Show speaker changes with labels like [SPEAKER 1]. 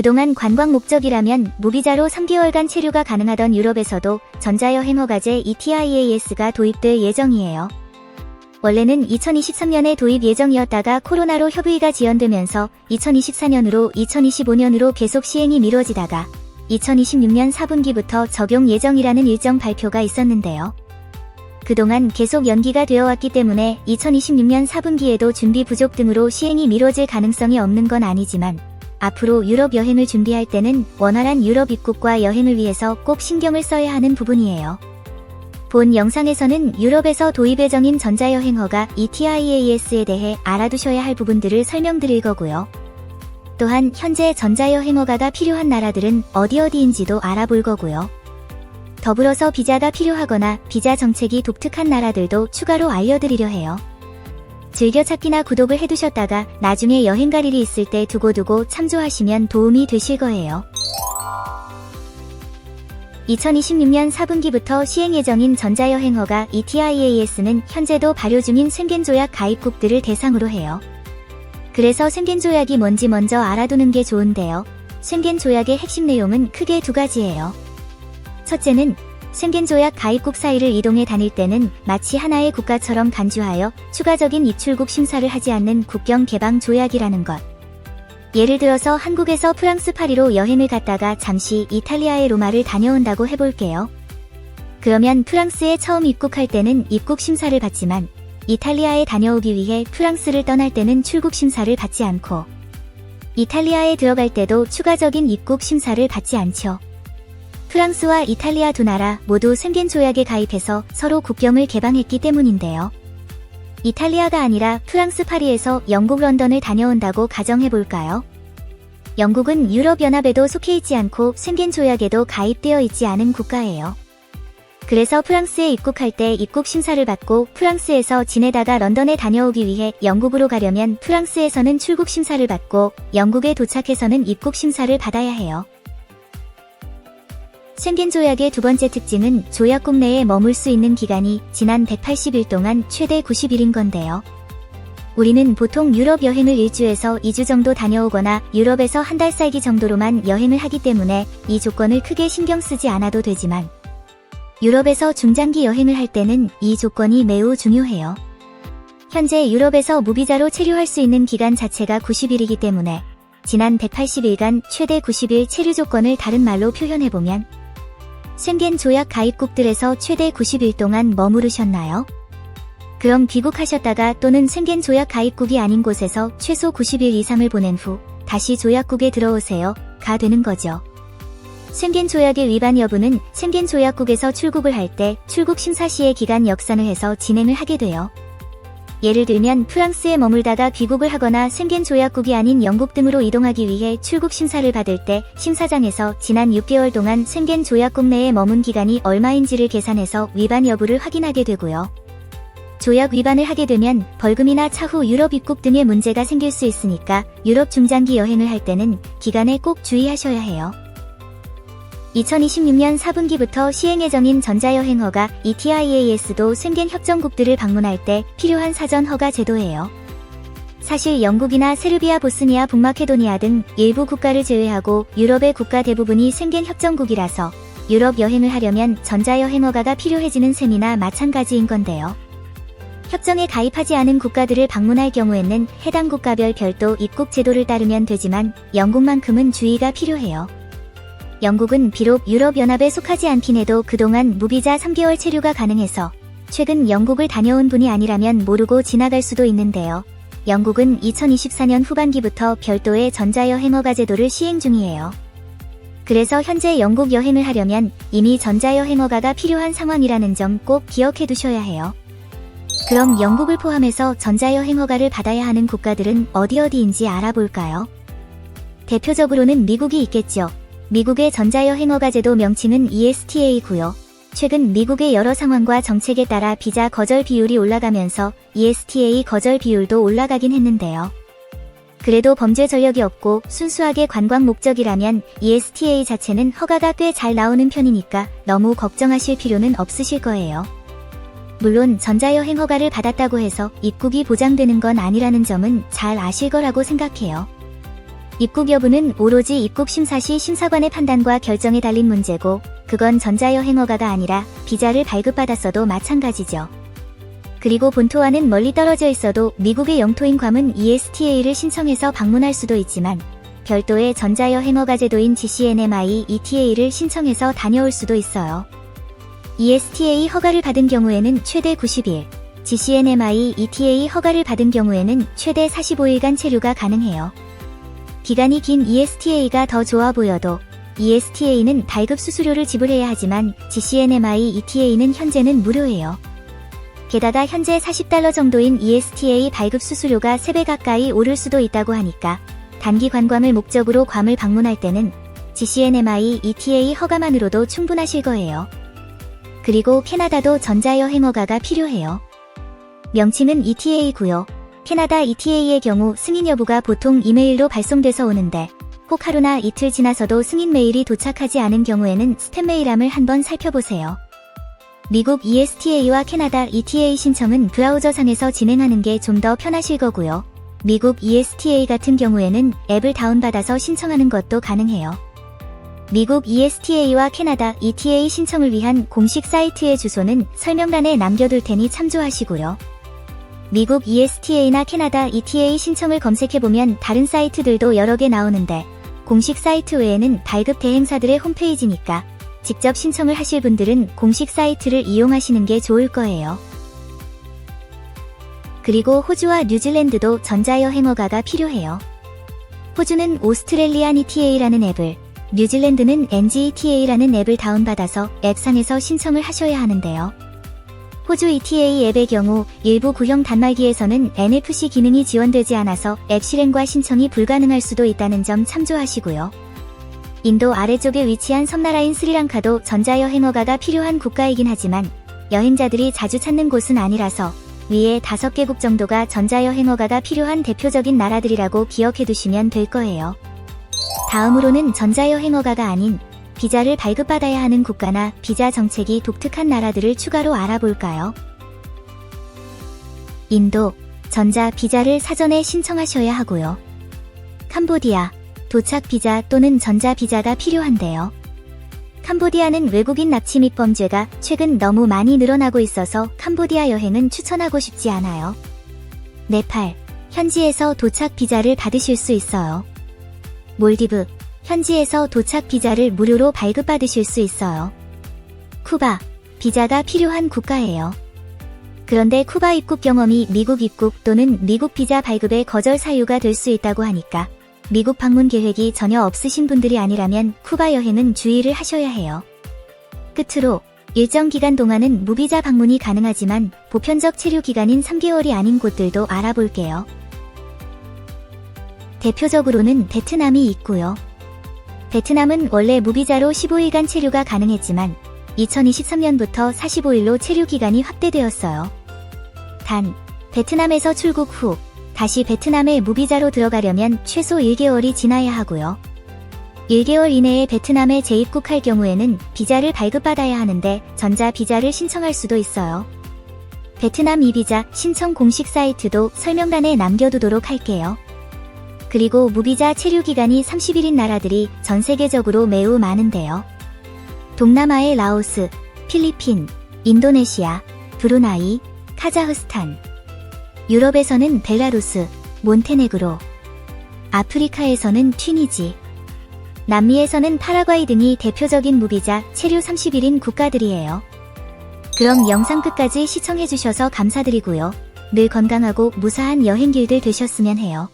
[SPEAKER 1] 그동안 관광 목적이라면 무비자로 3개월간 체류가 가능하던 유럽에서도 전자여행 허가제 E ETIAS가 도입될 예정이에요. 원래는 2023년에 도입 예정이었다가 코로나로 협의가 지연되면서 2024년으로 2025년으로 계속 시행이 미뤄지다가 2026년 4분기부터 적용 예정이라는 일정 발표가 있었는데요. 그동안 계속 연기가 되어 왔기 때문에 2026년 4분기에도 준비 부족 등으로 시행이 미뤄질 가능성이 없는 건 아니지만 앞으로 유럽 여행을 준비할 때는 원활한 유럽 입국과 여행을 위해서 꼭 신경을 써야 하는 부분이에요. 본 영상에서는 유럽에서 도입 예정인 전자여행허가 ETIAS에 대해 알아두셔야 할 부분들을 설명드릴 거고요. 또한 현재 전자여행허가가 필요한 나라들은 어디 어디인지도 알아볼 거고요. 더불어서 비자가 필요하거나 비자 정책이 독특한 나라들도 추가로 알려드리려 해요. 즐겨찾기나 구독을 해두셨다가 나중에 여행 갈 일이 있을 때 두고두고 참조하시면 도움이 되실 거예요. 2026년 4분기부터 시행 예정인 전자여행허가 ETIAS는 현재도 발효 중인 생겐 조약 가입국들을 대상으로 해요. 그래서 생겐 조약이 뭔지 먼저 알아두는 게 좋은데요. 생겐 조약의 핵심 내용은 크게 두 가지예요. 첫째는 생겐조약 가입국 사이를 이동해 다닐 때는 마치 하나의 국가처럼 간주하여 추가적인 입출국 심사를 하지 않는 국경 개방 조약이라는 것. 예를 들어서 한국에서 프랑스 파리로 여행을 갔다가 잠시 이탈리아의 로마를 다녀온다고 해볼게요. 그러면 프랑스에 처음 입국할 때는 입국 심사를 받지만 이탈리아에 다녀오기 위해 프랑스를 떠날 때는 출국 심사를 받지 않고 이탈리아에 들어갈 때도 추가적인 입국 심사를 받지 않죠. 프랑스와 이탈리아 두 나라 모두 생겐 조약에 가입해서 서로 국경을 개방했기 때문인데요. 이탈리아가 아니라 프랑스 파리에서 영국 런던을 다녀온다고 가정해볼까요? 영국은 유럽연합에도 속해 있지 않고 생겐 조약에도 가입되어 있지 않은 국가예요. 그래서 프랑스에 입국할 때 입국 심사를 받고 프랑스에서 지내다가 런던에 다녀오기 위해 영국으로 가려면 프랑스에서는 출국 심사를 받고 영국에 도착해서는 입국 심사를 받아야 해요. 생겐 조약의 두 번째 특징은 조약국 내에 머물 수 있는 기간이 지난 180일 동안 최대 90일인 건데요. 우리는 보통 유럽 여행을 1주에서 2주 정도 다녀오거나 유럽에서 한 달 살기 정도로만 여행을 하기 때문에 이 조건을 크게 신경 쓰지 않아도 되지만 유럽에서 중장기 여행을 할 때는 이 조건이 매우 중요해요. 현재 유럽에서 무비자로 체류할 수 있는 기간 자체가 90일이기 때문에 지난 180일간 최대 90일 체류 조건을 다른 말로 표현해보면 생겐 조약 가입국들에서 최대 90일 동안 머무르셨나요? 그럼 귀국하셨다가 또는 생겐 조약 가입국이 아닌 곳에서 최소 90일 이상을 보낸 후 다시 조약국에 들어오세요. 가 되는 거죠. 생겐 조약의 위반 여부는 생겐 조약국에서 출국을 할 때 출국 심사 시의 기간 역산을 해서 진행을 하게 돼요. 예를 들면 프랑스에 머물다가 귀국을 하거나 생겐 조약국이 아닌 영국 등으로 이동하기 위해 출국 심사를 받을 때 심사장에서 지난 6개월 동안 생겐 조약국 내에 머문 기간이 얼마인지를 계산해서 위반 여부를 확인하게 되고요. 조약 위반을 하게 되면 벌금이나 차후 유럽 입국 등의 문제가 생길 수 있으니까 유럽 중장기 여행을 할 때는 기간에 꼭 주의하셔야 해요. 2026년 4분기부터 시행 예정인 전자여행허가 ETIAS도 생겐 협정국들을 방문할 때 필요한 사전 허가 제도예요. 사실 영국이나 세르비아, 보스니아, 북마케도니아 등 일부 국가를 제외하고 유럽의 국가 대부분이 생겐 협정국이라서 유럽 여행을 하려면 전자여행허가가 필요해지는 셈이나 마찬가지인 건데요. 협정에 가입하지 않은 국가들을 방문할 경우에는 해당 국가별 별도 입국 제도를 따르면 되지만 영국만큼은 주의가 필요해요. 영국은 비록 유럽연합에 속하지 않긴 해도 그동안 무비자 3개월 체류가 가능해서 최근 영국을 다녀온 분이 아니라면 모르고 지나갈 수도 있는데요. 영국은 2024년 후반기부터 별도의 전자여행허가 제도를 시행 중이에요. 그래서 현재 영국 여행을 하려면 이미 전자여행허가가 필요한 상황이라는 점 꼭 기억해 두셔야 해요. 그럼 영국을 포함해서 전자여행허가를 받아야 하는 국가들은 어디 어디인지 알아볼까요? 대표적으로는 미국이 있겠죠. 미국의 전자여행허가 제도 명칭은 ESTA고요. 최근 미국의 여러 상황과 정책에 따라 비자 거절 비율이 올라가면서 ESTA 거절 비율도 올라가긴 했는데요. 그래도 범죄 전력이 없고 순수하게 관광 목적이라면 ESTA 자체는 허가가 꽤 잘 나오는 편이니까 너무 걱정하실 필요는 없으실 거예요. 물론 전자여행 허가를 받았다고 해서 입국이 보장되는 건 아니라는 점은 잘 아실 거라고 생각해요. 입국 여부는 오로지 입국 심사 시 심사관의 판단과 결정에 달린 문제고, 그건 전자여행허가가 아니라 비자를 발급받았어도 마찬가지죠. 그리고 본토와는 멀리 떨어져 있어도 미국의 영토인 괌은 ESTA를 신청해서 방문할 수도 있지만, 별도의 전자여행허가 제도인 GCNMI ETA를 신청해서 다녀올 수도 있어요. ESTA 허가를 받은 경우에는 최대 90일, GCNMI ETA 허가를 받은 경우에는 최대 45일간 체류가 가능해요. 기간이 긴 ESTA가 더 좋아 보여도 ESTA는 발급 수수료를 지불해야 하지만 GCNMI ETA는 현재는 무료예요. 게다가 현재 40달러 정도인 ESTA 발급 수수료가 3배 가까이 오를 수도 있다고 하니까 단기 관광을 목적으로 괌을 방문할 때는 GCNMI ETA 허가만으로도 충분하실 거예요. 그리고 캐나다도 전자여행허가가 필요해요. 명칭은 ETA고요. 캐나다 ETA의 경우 승인 여부가 보통 이메일로 발송돼서 오는데 혹 하루나 이틀 지나서도 승인 메일이 도착하지 않은 경우에는 스팸 메일함을 한번 살펴보세요. 미국 ESTA와 캐나다 ETA 신청은 브라우저상에서 진행하는 게 좀 더 편하실 거고요. 미국 ESTA 같은 경우에는 앱을 다운받아서 신청하는 것도 가능해요. 미국 ESTA와 캐나다 ETA 신청을 위한 공식 사이트의 주소는 설명란에 남겨둘 테니 참조하시고요. 미국 ESTA나 캐나다 ETA 신청을 검색해보면 다른 사이트들도 여러 개 나오는데 공식 사이트 외에는 발급 대행사들의 홈페이지니까 직접 신청을 하실 분들은 공식 사이트를 이용하시는 게 좋을 거예요. 그리고 호주와 뉴질랜드도 전자여행허가가 필요해요. 호주는 오스트레리안 ETA라는 앱을, 뉴질랜드는 NGETA라는 앱을 다운받아서 앱상에서 신청을 하셔야 하는데요. 호주 ETA 앱의 경우 일부 구형 단말기에서는 NFC 기능이 지원되지 않아서 앱 실행과 신청이 불가능할 수도 있다는 점 참조하시고요. 인도 아래쪽에 위치한 섬나라인 스리랑카도 전자여행 허가가 필요한 국가이긴 하지만 여행자들이 자주 찾는 곳은 아니라서 위에 다섯 개국 정도가 전자여행 허가가 필요한 대표적인 나라들이라고 기억해 두시면 될 거예요. 다음으로는 전자여행 허가가 아닌 비자를 발급받아야 하는 국가나 비자 정책이 독특한 나라들을 추가로 알아볼까요? 인도, 전자 비자를 사전에 신청하셔야 하고요. 캄보디아, 도착 비자 또는 전자 비자가 필요한데요. 캄보디아는 외국인 납치 및 범죄가 최근 너무 많이 늘어나고 있어서 캄보디아 여행은 추천하고 싶지 않아요. 네팔, 현지에서 도착 비자를 받으실 수 있어요. 몰디브, 현지에서 도착 비자를 무료로 발급받으실 수 있어요. 쿠바, 비자가 필요한 국가예요. 그런데 쿠바 입국 경험이 미국 입국 또는 미국 비자 발급의 거절 사유가 될 수 있다고 하니까 미국 방문 계획이 전혀 없으신 분들이 아니라면 쿠바 여행은 주의를 하셔야 해요. 끝으로 일정 기간 동안은 무비자 방문이 가능하지만 보편적 체류 기간인 3개월이 아닌 곳들도 알아볼게요. 대표적으로는 베트남이 있고요. 베트남은 원래 무비자로 15일간 체류가 가능했지만 2023년부터 45일로 체류 기간이 확대되었어요. 단, 베트남에서 출국 후 다시 베트남에 무비자로 들어가려면 최소 1개월이 지나야 하고요. 1개월 이내에 베트남에 재입국할 경우에는 비자를 발급받아야 하는데 전자 비자를 신청할 수도 있어요. 베트남 이비자 신청 공식 사이트도 설명란에 남겨두도록 할게요. 그리고 무비자 체류 기간이 30일인 나라들이 전 세계적으로 매우 많은데요. 동남아의 라오스, 필리핀, 인도네시아, 브루나이, 카자흐스탄. 유럽에서는 벨라루스, 몬테네그로. 아프리카에서는 튀니지. 남미에서는 파라과이 등이 대표적인 무비자 체류 30일인 국가들이에요. 그럼 영상 끝까지 시청해주셔서 감사드리고요. 늘 건강하고 무사한 여행길들 되셨으면 해요.